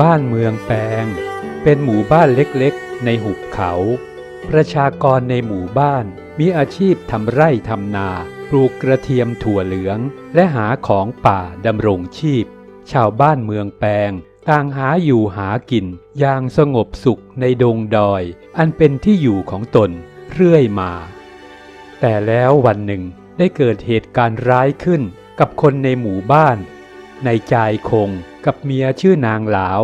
บ้านเมืองแปลงเป็นหมู่บ้านเล็กๆ ในหุบเขา ประชากรในหมู่บ้านมีอาชีพทำไร่ทำนา ปลูกกระเทียมถั่วเหลือง และหาของป่าดำรงชีพ ชาวบ้านเมืองแปลงต่างหาอยู่หากินอย่างสงบสุขในดงดอย อันเป็นที่อยู่ของตนเรื่อยมา แต่แล้ววันหนึ่งได้เกิดเหตุการณ์ร้ายขึ้นกับคนในหมู่บ้าน ในจายคงกับเมียชื่อนางหลาว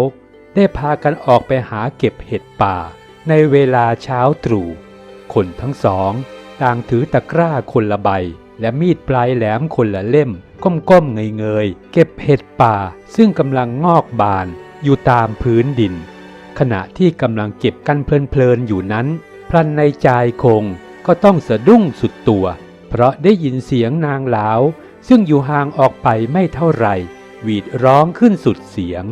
ได้พากันออกไปหาเก็บเห็ดป่า ในเวลาเช้าตรู่คนทั้งสอง ต่างถือตะกร้าคนละใบ และมีดปลายแหลมคนละเล่ม ก้มๆเงยๆ เก็บเห็ดป่าซึ่งกำลังงอกบานอยู่ตามพื้นดิน ขณะที่กำลังเก็บกันเพลินๆอยู่นั้น พลันในจายคงก็ต้องสะดุ้งสุดตัว เพราะได้ยินเสียงนางหลาว ซึ่งอยู่ห่างออกไปไม่เท่าไหร่ หวีดร้องขึ้นสุดเสียง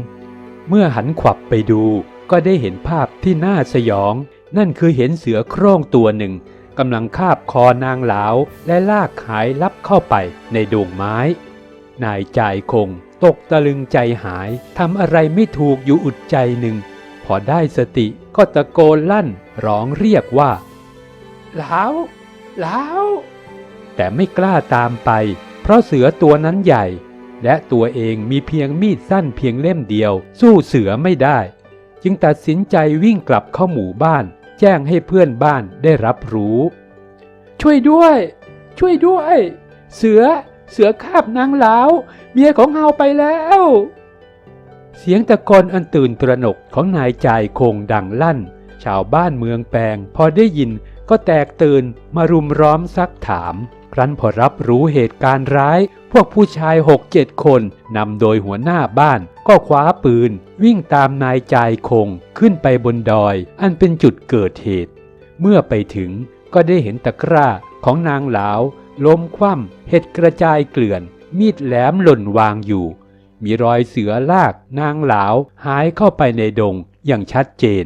เมื่อหันขวับไปดูก็ได้เห็นภาพที่น่าสยอง นั่นคือเห็นเสือโคร่งตัวหนึ่งกำลังคาบคอนางหลาวและลากหายลับเข้าไปในดงไม้ นายจ่ายคงตกตะลึงใจหายทำอะไรไม่ถูกอยู่อุดใจหนึ่ง พอได้สติก็ตะโกนลั่นร้องเรียกว่าหลาวหลาวแต่ไม่กล้าตามไป เพราะเสือตัวนั้นใหญ่ และตัวเองมีเพียงมีดสั้นเพียงเล่มเดียว สู้เสือไม่ได้ จึงตัดสินใจวิ่งกลับเข้าหมู่บ้าน แจ้งให้เพื่อนบ้านได้รับรู้ ช่วยด้วย ช่วยด้วย เสือ เสือคาบนางหลาวเมียของเฮาไปแล้ว เสียงตะโกนอันตื่นตระหนกของนายจ่ายคงดังลั่น ชาวบ้านเมืองแปลงพอได้ยินก็แตกตื่นมารุมร้อมซักถาม ครั้นพอรับรู้เหตุการณ์ร้าย พวกผู้ชายหกเจ็ดคนนำโดยหัวหน้าบ้าน ก็คว้าปืน วิ่งตามนายจายคงขึ้นไปบนดอย อันเป็นจุดเกิดเหตุ เมื่อไปถึงก็ได้เห็นตะกร้าของนางหลาวล้มคว่ำเห็ดกระจายเกลื่อน มีดแหลมหล่นวางอยู่ มีรอยเสือลากนางหลาวหายเข้าไปในดงอย่างชัดเจน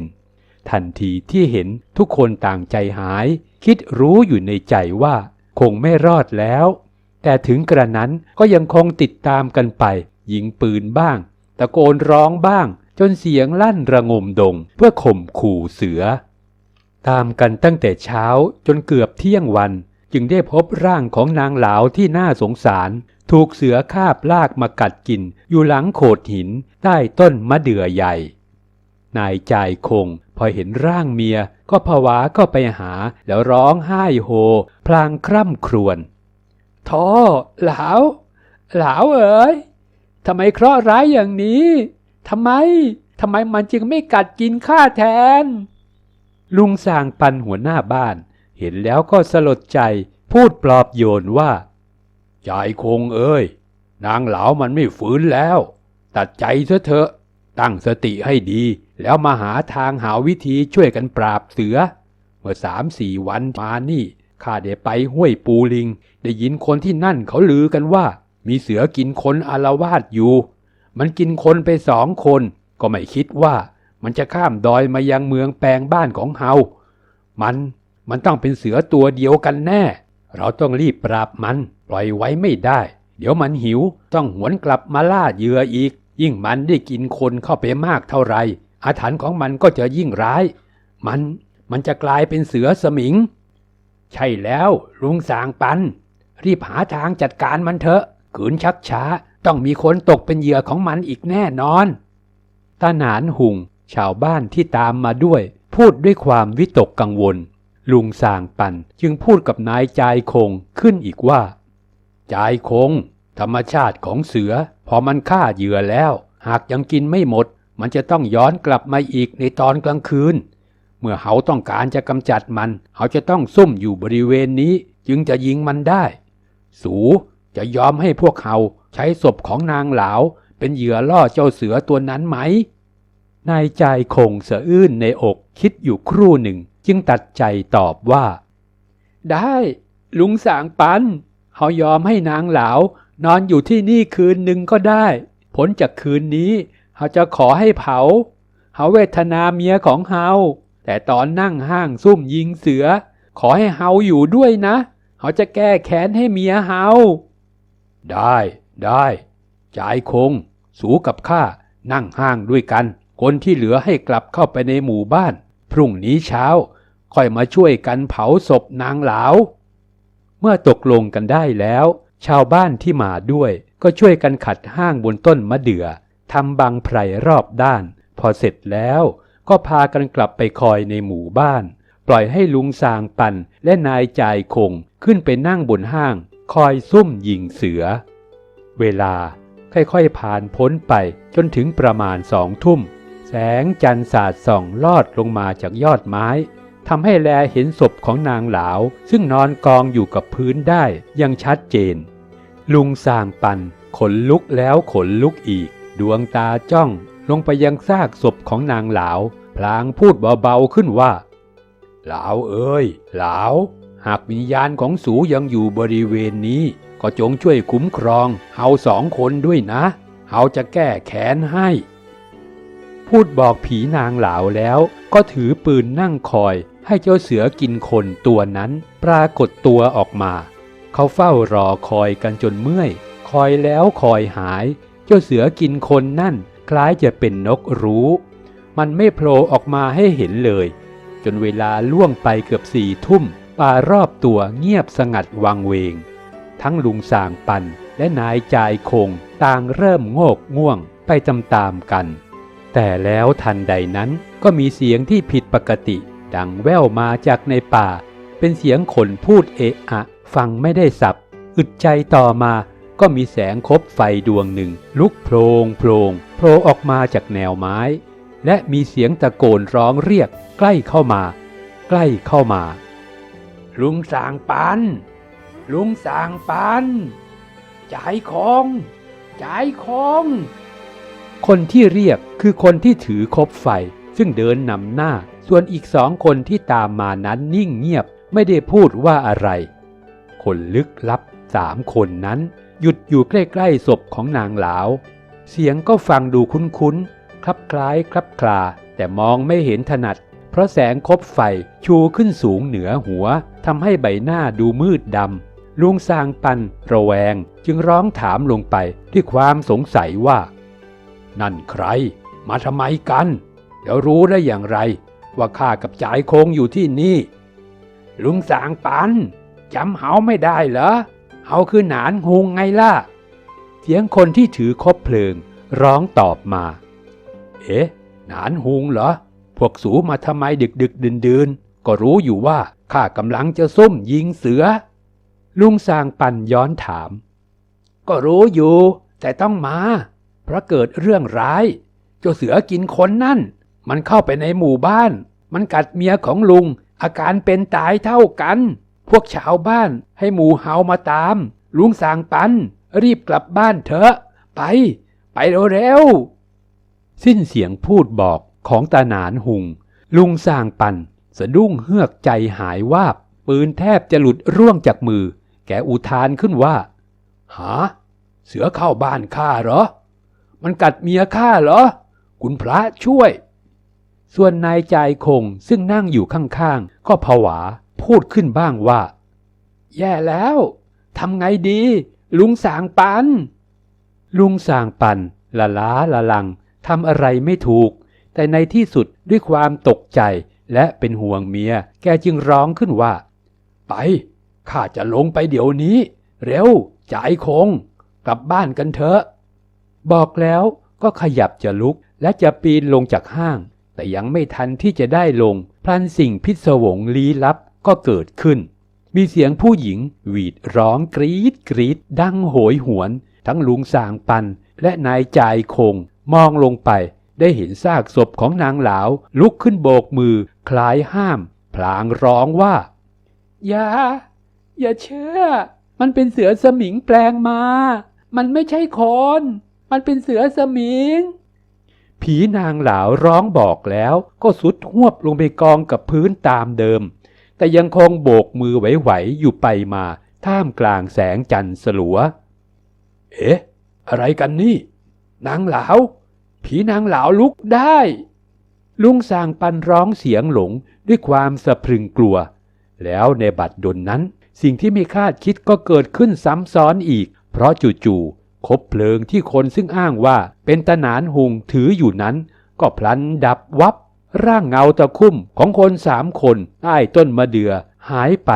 ทันทีที่เห็นทุกคนต่างใจหาย คิดรู้อยู่ในใจว่า คงไม่รอดแล้ว แต่ถึงกระนั้นก็ยังคงติดตามกันไป ยิงปืนบ้าง ตะโกนร้องบ้าง จนเสียงลั่นระงมดง เพื่อข่มขู่เสือ ตามกันตั้งแต่เช้าจนเกือบเที่ยงวัน จึงได้พบร่างของนางหลาวที่น่าสงสาร ถูกเสือคาบลากมากัดกิน อยู่หลังโขดหินใต้ต้นมะเดื่อใหญ่ นายจายคงพอเห็นร่างเมียก็ผวาเข้าไปหาแล้วร้องไห้โฮ พลางคร่ำครวญ ท้อหลาวหลาวเอ๋ยทำไมเคราะห์ร้ายอย่างนี้ทำไมทำไมมันจึงไม่กัดกินข้าแทน ลุงสางปันหัวหน้าบ้าน เห็นแล้วก็สลดใจพูดปลอบโยนว่าใจคงเอ้ย นางเหลามันไม่ฝืนแล้ว ตัดใจซะเถอะ ตั้งสติให้ดี แล้วมาหาทางหาวิธีช่วยกันปราบเสือ เมื่อสามสี่วันมานี่ ข้าได้ไปห้วยปูลิง ได้ยินคนที่นั่นเขาลือกันว่า มีเสือกินคนอารวาสอยู่ มันกินคนไปสองคน ก็ไม่คิดว่า มันจะข้ามดอยมายังเมืองแปลงบ้านของเฮา มัน มันต้องเป็นเสือตัวเดียวกันแน่ เราต้องรีบปราบมัน ปล่อยไว้ไม่ได้ เดี๋ยวมันหิว ต้องหวนกลับมาล่าเหยื่ออีก ยิ่งมันได้กินคนเข้าไปมากเท่าไหร่อาถรรพ์ของมันก็จะยิ่งร้าย มัน มันจะกลายเป็นเสือสมิง ใช่แล้วลุงสางปัน รีบหาทางจัดการมันเถอะขืนชักช้าต้องมีคนตกเป็นเหยื่อของมันอีกแน่นอนตาหนานหุงชาวบ้านที่ตามมาด้วย พูดด้วยความวิตกกังวล ลุงสางปันจึงพูดกับนายจายคงขึ้นอีกว่า จายคง ธรรมชาติของเสือ พอมันฆ่าเหยื่อแล้ว หากยังกินไม่หมด มันจะต้องย้อนกลับมาอีกในตอนกลางคืน เมื่อเขาต้องการจะกำจัดมันเขาจะต้องซุ่มอยู่บริเวณนี้ จึงจะยิงมันได้ สูจะยอมให้พวกเขาใช้ศพของนางเหลาเป็นเหยื่อล่อเจ้าเสือตัวนั้นไหม นายใจคงสะอื้นในอกคิดอยู่ครู่หนึ่ง จึงตัดใจตอบว่า ได้ ลุงสางปันเขายอมให้นางเหลานอนอยู่ที่นี่คืนหนึ่งก็ได้ ผลจากคืนนี้เขาจะขอให้เผาเขาเวทนาเมียของเฮา แต่ตอนนั่งห้างซุ่มยิงเสือ ขอให้เฮาอยู่ด้วยนะ เขาจะแก้แค้นให้เมียเฮา ได้ได้จ่ายคง สูกับข้านั่งห้างด้วยกัน คนที่เหลือให้กลับเข้าไปในหมู่บ้าน พรุ่งนี้เช้า ค่อยมาช่วยกันเผาศพนางหลาว เมื่อตกลงกันได้แล้ว ชาวบ้านที่มาด้วยก็ช่วยกันขัดห้างบนต้นมะเดื่อทำบังไพรรอบด้าน พอเสร็จแล้ว ก็พากันกลับไปคอยในหมู่บ้าน ปล่อยให้ลุงสางปันและนายจ่ายคงขึ้นไปนั่งบนห้าง คอยซุ่มยิงเสือ เวลาค่อยๆผ่านพ้นไปจนถึงประมาณสองทุ่ม แสงจันทร์สาดส่องลอดลงมาจากยอดไม้ทำให้แลเห็นศพของนางหลาว ซึ่งนอนกองอยู่กับพื้นได้ยังชัดเจน ลุงสางปันขนลุกแล้วขนลุกอีก ดวงตาจ้อง ลงไปยังซากศพของนางหลาว พลางพูดเบาๆขึ้นว่า หลาวเอ้ย หลาว หากวิญญาณของสูยังอยู่บริเวณนี้ ก็จงช่วยคุ้มครองเฮาสองคนด้วยนะ เฮาจะแก้แค้นให้ พูดบอกผีนางหลาวแล้วก็ถือปืนนั่งคอยให้เจ้าเสือกินคนตัวนั้นปรากฏตัวออกมา เขาเฝ้ารอคอยกันจนเมื่อย คอยแล้วคอยหาย เจ้าเสือกินคนนั่น คล้ายจะเป็นนกรู้ มันไม่โผล่ออกมาให้เห็นเลย จนเวลาล่วงไปเกือบสี่ทุ่ม ป่ารอบตัวเงียบสงัดวังเวง ทั้งลุงสางปันและนายจายคงต่างเริ่มโงกง่วงไปตามๆกัน แต่แล้วทันใดนั้นก็มีเสียงที่ผิดปกติ ดังแว่วมาจากในป่า เป็นเสียงคนพูดเอะอะ ฟังไม่ได้สับ อึดใจต่อมา ก็มีแสงคบไฟดวงหนึ่ง ลุกโพลงโพลงโผล่ออกมาจากแนวไม้ และมีเสียงตะโกนร้องเรียกใกล้เข้ามา ใกล้เข้ามา ลุงสางปัน ลุงสางปันจ่ายของจ่ายของคนที่เรียกคือคนที่ถือคบไฟ ซึ่งเดินนำหน้า ส่วนอีกสองคนที่ตามมานั้นนิ่งเงียบไม่ได้พูดว่าอะไร คนลึกลับสามคนนั้น หยุดอยู่ใกล้ๆศพของนางหลาว เสียงก็ฟังดูคุ้นๆ คลับคล้ายคลับคลา แต่มองไม่เห็นถนัด เพราะแสงคบไฟชูขึ้นสูงเหนือหัวทำให้ใบหน้าดูมืดดำลุงสางปันระแวงจึงร้องถามลงไปด้วยความสงสัยว่า นั่นใคร มาทำไมกัน เดี๋ยวรู้ได้อย่างไร ว่าข้ากับจ่ายโคงอยู่ที่นี่ ลุงสางปันจำเฮาไม่ได้เหรอ เฮาคือหนานฮงไงล่ะ เสียงคนที่ถือคบเพลิง ร้องตอบมา เอ๊ะ หนานฮงเหรอ พวกสูมาทำไมดึกดึกดื่นดื่นก็รู้อยู่ว่าข้ากำลังจะส้มยิงเสือ ลุงสางปันย้อนถาม ก็รู้อยู่ แต่ต้องมา เพราะเกิดเรื่องร้ายเจ้าเสือกินคนนั่น มันเข้าไปในหมู่บ้าน มันกัดเมียของลุง อาการเป็นตายเท่ากัน พวกชาวบ้านให้หมู่เฮามาตาม ลุงสางปัน รีบกลับบ้านเถอะ ไป ไปเร็วๆ สิ้นเสียงพูดบอกของตาหนานหุง ลุงสางปัน สะดุ้งเฮือกใจหายวาบ ปืนแทบจะหลุดร่วงจากมือ แกอุทานขึ้นว่า หา เสือเข้าบ้านข้าเหรอ มันกัดเมียข้าเหรอ คุณพระช่วย ส่วนนายจายคงซึ่งนั่งอยู่ข้างๆ ก็ผวา พูดขึ้นบ้างว่า แย่แล้วทำไงดี ลุงสางปัน ลุงสางปันละล้าละลังทำอะไรไม่ถูก แต่ในที่สุดด้วยความตกใจและเป็นห่วงเมีย แกจึงร้องขึ้นว่า ไป ข้าจะลงไปเดี๋ยวนี้ เร็วจ่ายคง กลับบ้านกันเถอะ บอกแล้วก็ขยับจะลุกและจะปีนลงจากห้าง แต่ยังไม่ทันที่จะได้ลง พลันสิ่งพิศวงลี้ลับ ก็เกิดขึ้น มีเสียงผู้หญิง หวีดร้องกรีดกรีดดังโหยหวน ทั้งลุงสางปัน และนายจ่ายคง มองลงไป ได้เห็นซากศพของนางหลาว ลุกขึ้นโบกมือ คล้ายห้าม พลางร้องว่า อย่า อย่าเชื่อ มันเป็นเสือสมิงแปลงมา มันไม่ใช่คน มันเป็นเสือสมิงผีนางหลาวร้องบอกแล้วก็สุดหวบลงไปกองกับพื้นตามเดิม แต่ยังคงโบกมือไหวๆอยู่ไปมาท่ามกลางแสงจันทร์สลัว เอ๊ะ อะไรกันนี่ นางหลาว ผีนางหลาวลุกได้ ลุงสางปันร้องเสียงหลงด้วยความสะพรึงกลัว แล้วในบัดดลนั้น สิ่งที่ไม่คาดคิดก็เกิดขึ้นซ้ำซ้อนอีก เพราะจู่ๆคบเพลิงที่คนซึ่งอ้างว่าเป็นตะหนานหุงถืออยู่นั้น ก็พลันดับวับ ร่างเงาตะคุ่มของคนสามคนใต้ต้นมะเดือหายไป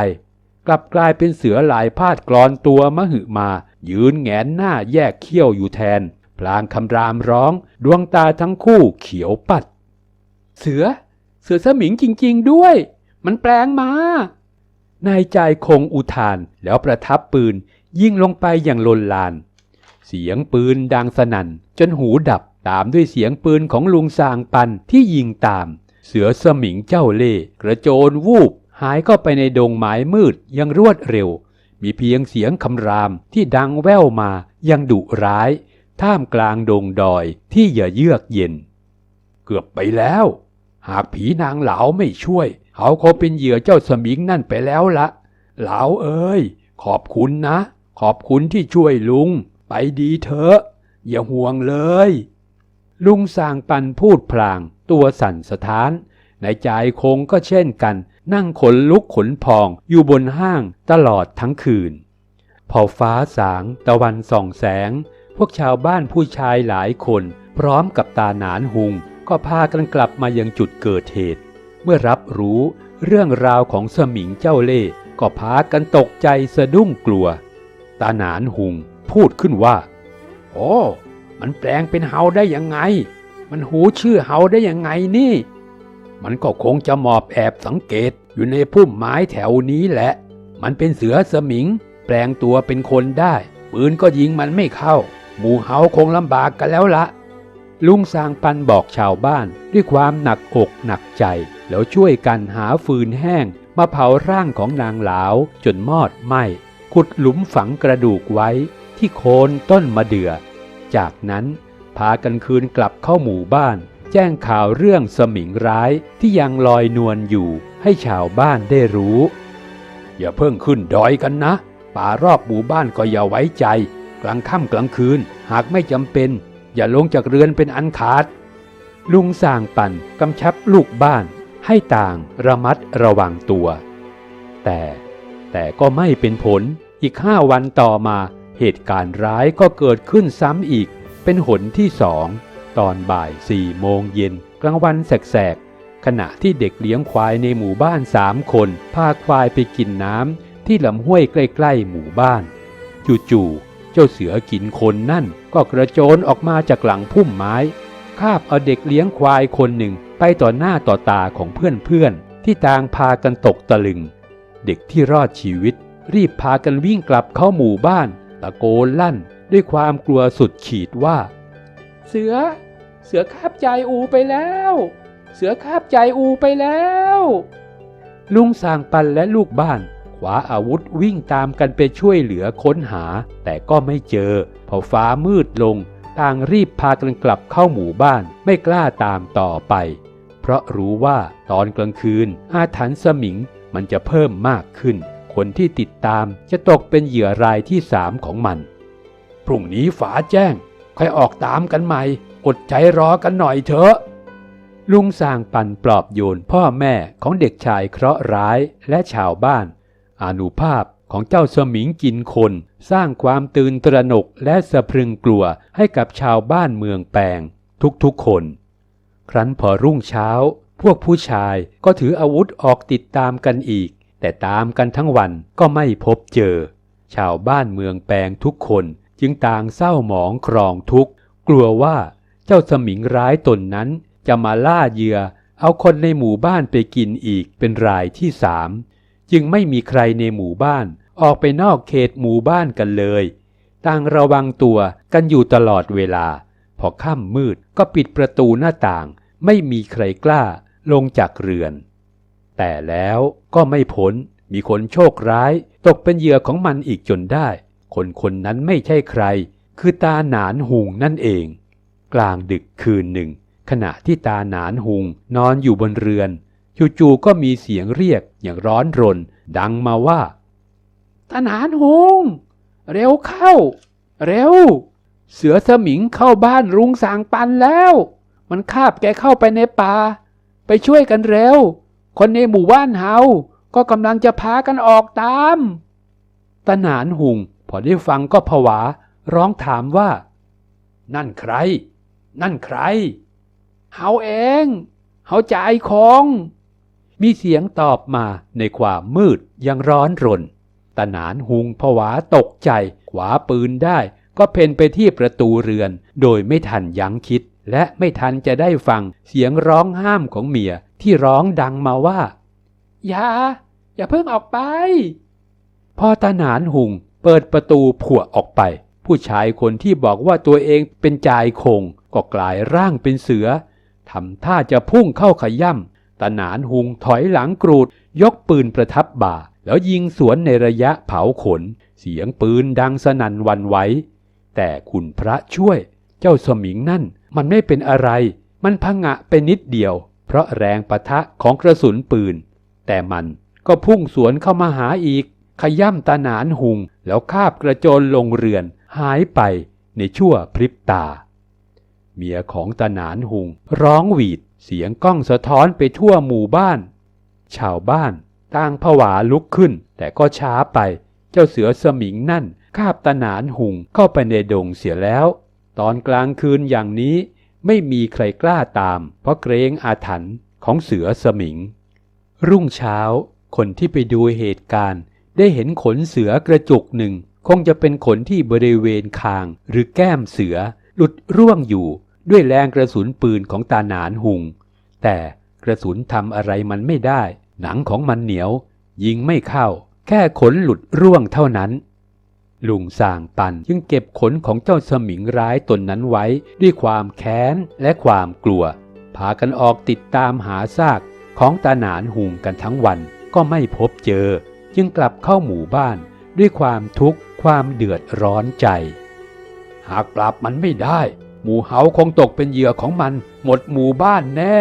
กลับกลายเป็นเสือหลายพาดกรอนตัวมหึมา ยืนแงนหน้าแยกเขี้ยวอยู่แทน พลางคำรามร้อง ดวงตาทั้งคู่เขียวปัด เสือ เสือสมิงจริง ๆ ด้วย มันแปลงมานายใจคงอุทานแล้วประทับปืนยิงลงไปอย่างลนลาน เสียงปืนดังสนั่นจนหูดับ ตามด้วยเสียงปืนของลุงสางปันที่ยิงตาม เสือสมิงเจ้าเล่กระโจนวูบ หายเข้าไปในดงไม้มืดยังรวดเร็ว มีเพียงเสียงคำรามที่ดังแว่วมายังดุร้าย ท่ามกลางดงดอยที่อย่าเยือกเย็น เกือบไปแล้ว หากผีนางเหลาไม่ช่วย เขาคงเป็นเหยื่อเจ้าสมิงนั่นไปแล้วละเหลาเอ้ย ขอบคุณนะ ขอบคุณที่ช่วยลุง ไปดีเถอะ อย่าห่วงเลย ลุงสางปันพูดพลาง ตัวสั่นสะท้าน ในใจคงก็เช่นกัน นั่งขนลุกขนพองอยู่บนห้างตลอดทั้งคืน พอฟ้าสางตะวันส่องแสง พวกชาวบ้านผู้ชายหลายคน พร้อมกับตาหนานหุง ก็พากันกลับมายังจุดเกิดเหตุ เมื่อรับรู้เรื่องราวของสมิงเจ้าเล่ก็พากันตกใจสะดุ้งกลัว ตาหนานหุงพูดขึ้นว่า โอ้ มันแปลงเป็นเฮาได้ยังไง มันหูชื่อเฮาได้ยังไงนี่ มันก็คงจะหมอบแอบสังเกตอยู่ในพุ่มไม้แถวนี้แหละ มันเป็นเสือสมิง แปลงตัวเป็นคนได้ ปืนก็ยิงมันไม่เข้า หมู่เฮาคงลำบากกันแล้วละ ลุงสางปันบอกชาวบ้านด้วยความหนักอกหนักใจ แล้วช่วยกันหาฟืนแห้งมาเผาร่างของนางหลาวจนมอดไหมขุดหลุมฝังกระดูกไว้ที่โคนต้นมะเดื่อ จากนั้นพากันคืนกลับเข้าหมู่บ้าน แจ้งข่าวเรื่องสมิงร้ายที่ยังลอยนวลอยู่ให้ชาวบ้านได้รู้ อย่าเพิ่งขึ้นดอยกันนะ ป่ารอบหมู่บ้านก็อย่าไว้ใจ กลางค่ำกลางคืน หากไม่จำเป็น อย่าลงจากเรือนเป็นอันขาด ลุงสางปั่นกำชับลูกบ้านให้ต่างระมัดระวังตัว แต่แต่ก็ไม่เป็นผลอีกห้าวันต่อมา เหตุการณ์ร้ายก็เกิดขึ้นซ้ำอีก เป็นหนที่สองตอนบ่ายสี่โมงเย็นกลางวันแสกๆ ขณะที่เด็กเลี้ยงควายในหมู่บ้านสามคน พาควายไปกินน้ำที่ลำห้วยใกล้ๆหมู่บ้าน จู่ๆ เจ้าเสือกินคนนั่นก็กระโจนออกมาจากหลังพุ่มไม้ คาบเอาเด็กเลี้ยงควายคนหนึ่งไปต่อหน้าต่อตาของเพื่อนๆ ที่ต่างพากันตกตะลึง เด็กที่รอดชีวิต รีบพากันวิ่งกลับเข้าหมู่บ้าน ตะโกนลั่นด้วยความกลัวสุดขีดว่า เสือ เสือคาบใจอูไปแล้ว เสือคาบใจอูไปแล้ว ลุงสางปันและลูกบ้านขวาอาวุธวิ่งตามกันไปช่วยเหลือค้นหา แต่ก็ไม่เจอ พอฟ้ามืดลง ต่างรีบพากันกลับเข้าหมู่บ้านไม่กล้าตามต่อไป เพราะรู้ว่าตอนกลางคืนอาถรรพ์สมิงมันจะเพิ่มมากขึ้น คนที่ติดตามจะตกเป็นเหยื่อรายที่สามของมัน พรุ่งนี้ฝาแจ้ง ค่อยออกตามกันใหม่ อดใจรอกันหน่อยเถอะ ลุงสางปันปลอบโยนพ่อแม่ของเด็กชายเคราะห์ร้ายและชาวบ้าน อนุภาพของเจ้าสมิงกินคน สร้างความตื่นตระหนกและสะพรึงกลัวให้กับชาวบ้านเมืองแปงทุกๆคน ครั้นพอรุ่งเช้า พวกผู้ชายก็ถืออาวุธออกติดตามกันอีก แต่ตามกันทั้งวันก็ไม่พบเจอ ชาวบ้านเมืองแปงทุกคนจึงต่างเศร้าหมองครองทุกข์กลัวว่าเจ้าสมิงร้ายตนนั้นจะมาล่าเหยื่อ เอาคนในหมู่บ้านไปกินอีกเป็นรายที่สามจึงไม่มีใครในหมู่บ้านออกไปนอกเขตหมู่บ้านกันเลย ต่างระวังตัวกันอยู่ตลอดเวลา พอค่ำมืดก็ปิดประตูหน้าต่าง ไม่มีใครกล้าลงจากเรือน แต่แล้วก็ไม่พ้นมีคนโชคร้าย ตกเป็นเหยื่อของมันอีกจนได้ คนคนนั้นไม่ใช่ใคร คือตาหนานหุงนั่นเอง กลางดึกคืนหนึ่ง ขณะที่ตาหนานหุงนอนอยู่บนเรือนจู่ๆก็มีเสียงเรียกอย่างร้อนรน ดังมาว่า ตาหนานหุงเร็วเข้า เร็ว เสือสมิงเข้าบ้านรุงสางปันแล้ว มันคาบแกเข้าไปในป่า ไปช่วยกันเร็ว คนในหมู่บ้านเฮาก็กำลังจะพากันออกตามตาหนานหุงพอได้ฟังก็ผวา ร้องถามว่า นั่นใคร นั่นใคร เฮาเอง เฮาจ่ายของ มีเสียงตอบมาในความมืดยังร้อนรนตาหนานหุงผวาตกใจ ขวาปืนได้ ก็เพ่นไปที่ประตูเรือน โดยไม่ทันยั้งคิด และไม่ทันจะได้ฟังเสียงร้องห้ามของเมีย ที่ร้องดังมาว่า อย่า อย่าเพิ่งออกไป พอตาหนานหุงเปิดประตูผัวออกไป ผู้ชายคนที่บอกว่าตัวเองเป็นจายคง ก็กลายร่างเป็นเสือทำท่าจะพุ่งเข้าขย่ำตาหนานหุงถอยหลังกรูด ยกปืนประทับบ่า แล้วยิงสวนในระยะเผาขน เสียงปืนดังสนั่นวันไหวแต่คุณพระช่วย เจ้าสมิงนั่นมันไม่เป็นอะไร มันพังะไปนิดเดียว เพราะแรงปะทะของกระสุนปืน แต่มันก็พุ่งสวนเข้ามาหาอีก ขย่ำตาหนานหุง แล้วคาบกระโจนลงเรือน หายไปในชั่วพริบตา เมียของตาหนานหุง ร้องหวีดเสียงก้องสะท้อนไปทั่วหมู่บ้าน ชาวบ้านต่างผวาลุกขึ้น แต่ก็ช้าไป เจ้าเสือสมิงนั่นคาบตาหนานหุงเข้าไปในดงเสียแล้ว ตอนกลางคืนอย่างนี้ ไม่มีใครกล้าตาม เพราะเกรงอาถรรพ์ของเสือสมิง รุ่งเช้าคนที่ไปดูเหตุการณ์ ได้เห็นขนเสือกระจุกหนึ่ง คงจะเป็นขนที่บริเวณคางหรือแก้มเสือ หลุดร่วงอยู่ด้วยแรงกระสุนปืนของตาหนานหุง แต่กระสุนทำอะไรมันไม่ได้ หนังของมันเหนียว ยิงไม่เข้า แค่ขนหลุดร่วงเท่านั้น ลุงสางปันจึงเก็บขนของเจ้าสมิงร้ายตนนั้นไว้ด้วยความแค้นและความกลัว พากันออกติดตามหาซากของตาหนานหุงกันทั้งวันก็ไม่พบเจอ จึงกลับเข้าหมู่บ้านด้วยความทุกข์ความเดือดร้อนใจ หากปราบมันไม่ได้ หมู่เฮาคงตกเป็นเหยื่อของมันหมดหมู่บ้านแน่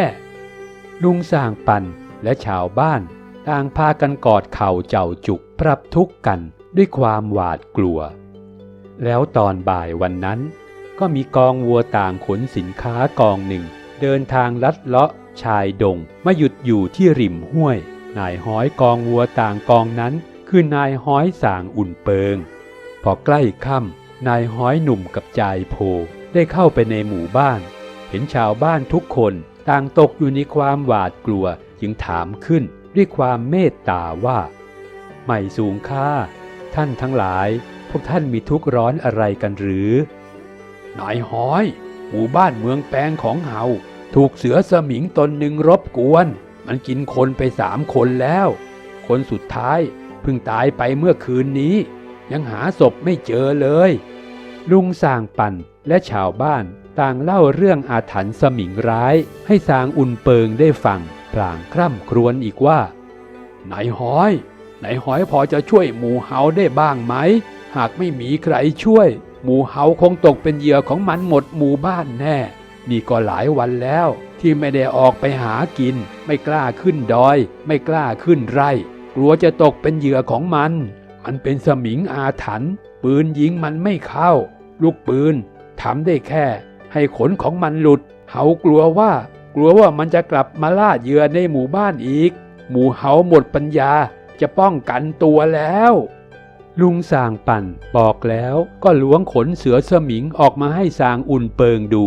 ลุงสางปันและชาวบ้านต่างพากันกอดเข่าเจ้าจุกปรับทุกข์กัน ด้วยความหวาดกลัว แล้วตอนบ่ายวันนั้น ก็มีกองวัวต่างขนสินค้ากองหนึ่ง เดินทางลัดเลาะชายดงมาหยุดอยู่ที่ริมห้วย นายห้อยกองวัวต่างกองนั้น คือนายห้อยสางอุ่นเปิง พอใกล้ค่ำนายห้อยหนุ่มกับจายโพได้เข้าไปในหมู่บ้าน เห็นชาวบ้านทุกคนต่างตกอยู่ในความหวาดกลัวจึงถามขึ้นด้วยความเมตตาว่า ไม่สูงค่า ท่านทั้งหลาย พวกท่านมีทุกข์ร้อนอะไรกันหรือ นายห้อย หมู่บ้านเมืองแปงของเฮาถูกเสือสมิงตนหนึ่งรบกวน มันกินคนไปสามคนแล้ว คนสุดท้ายเพิ่งตายไปเมื่อคืนนี้ ยังหาศพไม่เจอเลย ลุงสางปันและชาวบ้านต่างเล่าเรื่องอาถรรพ์สมิงร้าย ให้สางอุ่นเปิงได้ฟังพลางคร่ำครวญอีกว่านายห้อย นายห้อยพอจะช่วยหมูเฮาได้บ้างไหม หากไม่มีใครช่วย หมูเฮาคงตกเป็นเหยื่อของมันหมดหมู่บ้านแน่ นี่ก็หลายวันแล้ว ที่ไม่ได้ออกไปหากิน ไม่กล้าขึ้นดอย ไม่กล้าขึ้นไร่ กลัวจะตกเป็นเหยื่อของมัน มันเป็นสมิงอาถรรพ์ปืนยิงมันไม่เข้า ลูกปืนทำได้แค่ ให้ขนของมันหลุด เฮากลัวว่า กลัวว่ามันจะกลับมาล่าเหยื่อในหมู่บ้านอีก หมู่เฮาหมดปัญญา จะป้องกันตัวแล้ว ลุงสางปั่นบอกแล้วก็ล้วงขนเสือสมิงออกมาให้สางอุ่นเปิงดู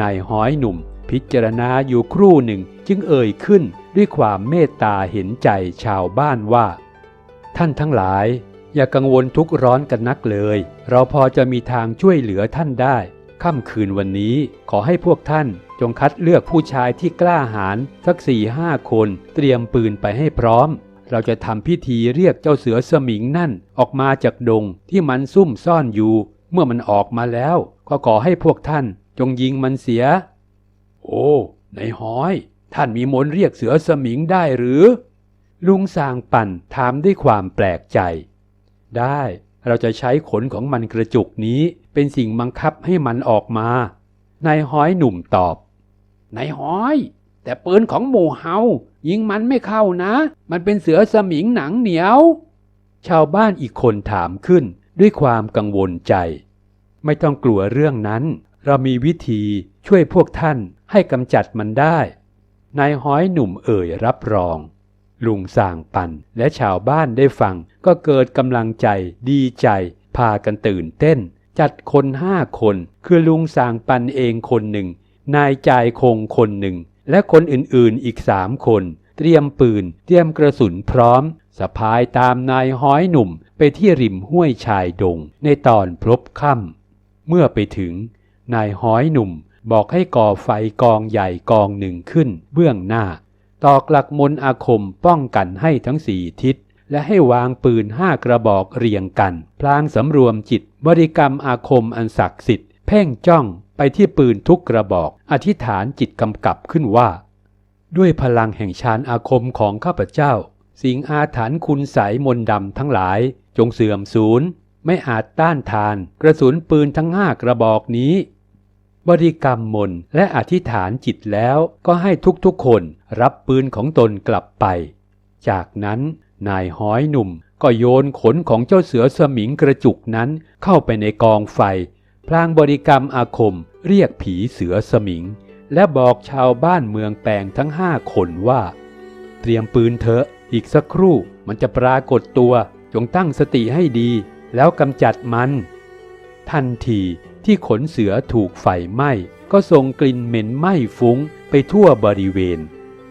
นายห้อยหนุ่ม พิจารณาอยู่ครู่หนึ่งจึงเอ่ยขึ้นด้วยความเมตตาเห็นใจชาวบ้านว่า ท่านทั้งหลาย อย่ากังวลทุกข์ร้อนกันนักเลย เราพอจะมีทางช่วยเหลือท่านได้ค่ำคืนวันนี้ขอให้พวกท่านจงคัดเลือกผู้ชายที่กล้าหาญสักสี่ห้าคน เตรียมปืนไปให้พร้อม เราจะทำพิธีเรียกเจ้าเสือสมิงนั่นออกมาจากดงที่มันซุ่มซ่อนอยู่ เมื่อมันออกมาแล้ว ก็ขอให้พวกท่านจงยิงมันเสีย โอ้ในห้อย ท่านมีมนเรียกเสือสมิงได้หรือ ลุงสางปั่นถามด้วยความแปลกใจ ได้เราจะใช้ขนของมันกระจุกนี้เป็นสิ่งบังคับให้มันออกมา นายห้อยหนุ่มตอบ นายห้อย แต่ปืนของหมู่เฮายิงมันไม่เข้านะ มันเป็นเสือสมิงหนังเหนียว ชาวบ้านอีกคนถามขึ้นด้วยความกังวลใจ ไม่ต้องกลัวเรื่องนั้น เรามีวิธีช่วยพวกท่านให้กำจัดมันได้ นายห้อยหนุ่มเอ่ยรับรอง ลุงสางปันและชาวบ้านได้ฟังก็เกิดกำลังใจดีใจ พากันตื่นเต้น จัดคนห้าคน คือลุงสางปันเองคนหนึ่ง นายจ่ายคงคนหนึ่ง และคนอื่นๆอีกสามคน เตรียมปืน เตรียมกระสุนพร้อมสะพายตามนายห้อยหนุ่มไปที่ริมห้วยชายดง ในตอนพลบค่ำเมื่อไปถึง นายห้อยหนุ่มบอกให้ก่อไฟกองใหญ่กองหนึ่งขึ้นเบื้องหน้า ตอกหลักมนอาคมป้องกันให้ทั้งสี่ทิศ และให้วางปืนห้ากระบอกเรียงกัน พลางสำรวมจิตบริกรรมอาคมอันศักดิ์สิทธิ์เพ่งจ้อง ไปที่ปืนทุกกระบอก อธิษฐานจิตกำกับขึ้นว่า ด้วยพลังแห่งฌานอาคมของข้าพเจ้า สิ่งอาถรรพ์คุณใสยมนดำทั้งหลาย จงเสื่อมสูญไม่อาจต้านทาน กระสุนปืนทั้งห้ากระบอกนี้ บริกรรมมนและอธิษฐานจิตแล้วก็ให้ทุกๆคนรับปืนของตนกลับไป จากนั้นนายห้อยหนุ่มก็โยนขนของเจ้าเสือสมิงกระจุกนั้นเข้าไปในกองไฟ พลางบริกรรมอาคมเรียกผีเสือสมิง และบอกชาวบ้านเมืองแปลงทั้งห้าคนว่า เตรียมปืนเถอะ อีกสักครู่มันจะปรากฏตัว จงตั้งสติให้ดี แล้วกำจัดมัน ทันทีที่ขนเสือถูกไฟไหม้ก็ส่งกลิ่นเหม็นไหม้ฟุ้งไปทั่วบริเวณ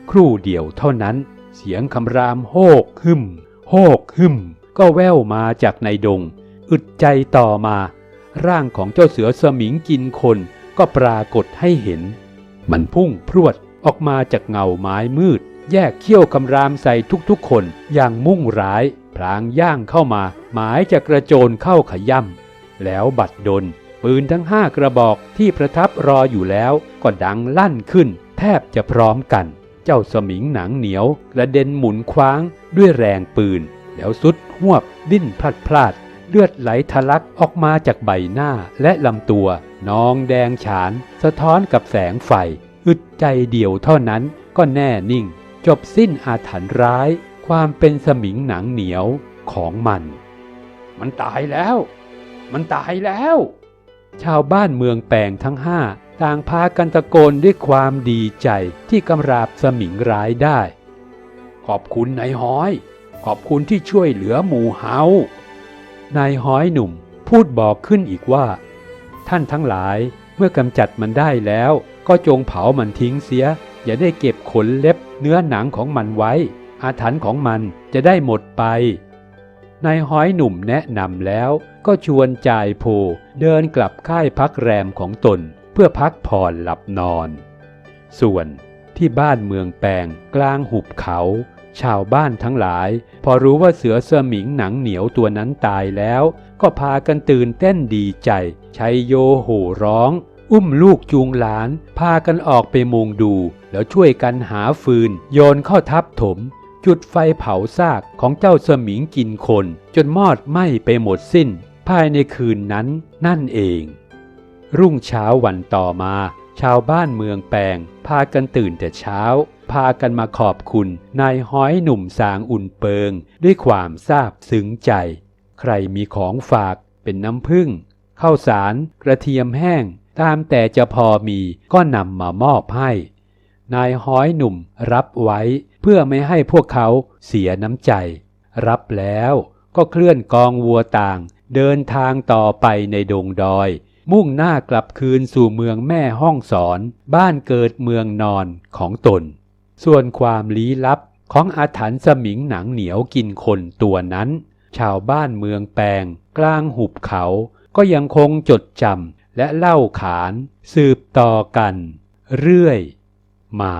ครู่เดียวเท่านั้น เสียงคำรามโฮกหึมโฮกหึมก็แว่วมาจากในดง อึดใจต่อมา ร่างของเจ้าเสือสมิงกินคนก็ปรากฏให้เห็น มันพุ่งพรวดออกมาจากเงาไม้มืด แยกเขี้ยวคำรามใส่ทุกๆคนอย่างมุ่งร้าย พลางย่างเข้ามา หมายจะกระโจนเข้าขย่ำแล้วบัดดล ปืนทั้งห้ากระบอกที่ประทับรออยู่แล้ว ก็ดังลั่นขึ้น แทบจะพร้อมกัน เจ้าสมิงหนังเหนียวกระเด็นหมุนคว้างด้วยแรงปืน แล้วสุดหวบดิ้นพลัดพลาด เลือดไหลทะลักออกมาจากใบหน้าและลำตัวนองแดงฉาน สะท้อนกับแสงไฟ อึดใจเดียวเท่านั้นก็แน่นิ่ง จบสิ้นอาถรรพ์ร้าย ความเป็นสมิงหนังเหนียวของมัน มันตายแล้ว มันตายแล้ว ชาวบ้านเมืองแปลงทั้งห้าต่างพากันตะโกนด้วยความดีใจที่กำราบสมิงร้ายได้ ขอบคุณนายห้อย ขอบคุณที่ช่วยเหลือหมู่เฮา นายห้อยหนุ่มพูดบอกขึ้นอีกว่า ท่านทั้งหลายเมื่อกำจัดมันได้แล้ว ก็จงเผามันทิ้งเสีย อย่าได้เก็บขนเล็บเนื้อหนังของมันไว้ อาถรรพ์ของมันจะได้หมดไปนายห้อยหนุ่มแนะนำแล้วก็ชวนจ่ายโพเดินกลับค่ายพักแรมของตนเพื่อพักผ่อนหลับนอน ส่วนที่บ้านเมืองแปงกลางหุบเขา ชาวบ้านทั้งหลาย พอรู้ว่าเสือเสมิงหนังเหนียวตัวนั้นตายแล้ว ก็พากันตื่นเต้นดีใจ ชัยโยโห่ร้อง อุ้มลูกจูงหลาน พากันออกไปมุงดู แล้วช่วยกันหาฟืน โยนเข้าทับถม จุดไฟเผาซากของเจ้าสมิงกินคน จนมอดไหม้ไปหมดสิ้น ภายในคืนนั้นนั่นเอง รุ่งเช้าวันต่อมา ชาวบ้านเมืองแปงพากันตื่นแต่เช้า พากันมาขอบคุณนายห้อยหนุ่มสางอุ่นเปิง ด้วยความซาบซึ้งใจ ใครมีของฝากเป็นน้ำผึ้งข้าวสารกระเทียมแห้ง ตามแต่จะพอมีก็นำมามอบให้ นายห้อยหนุ่มรับไว้เพื่อไม่ให้พวกเขาเสียน้ำใจ รับแล้วก็เคลื่อนกองวัวต่าง เดินทางต่อไปในดงดอย มุ่งหน้ากลับคืนสู่เมืองแม่ห้องสอน บ้านเกิดเมืองนอนของตน ส่วนความลี้ลับของอาถรรพ์สมิงหนังเหนียวกินคนตัวนั้น ชาวบ้านเมืองแปลงกลางหุบเขา ก็ยังคงจดจำและเล่าขาน สืบต่อกัน เรื่อย มา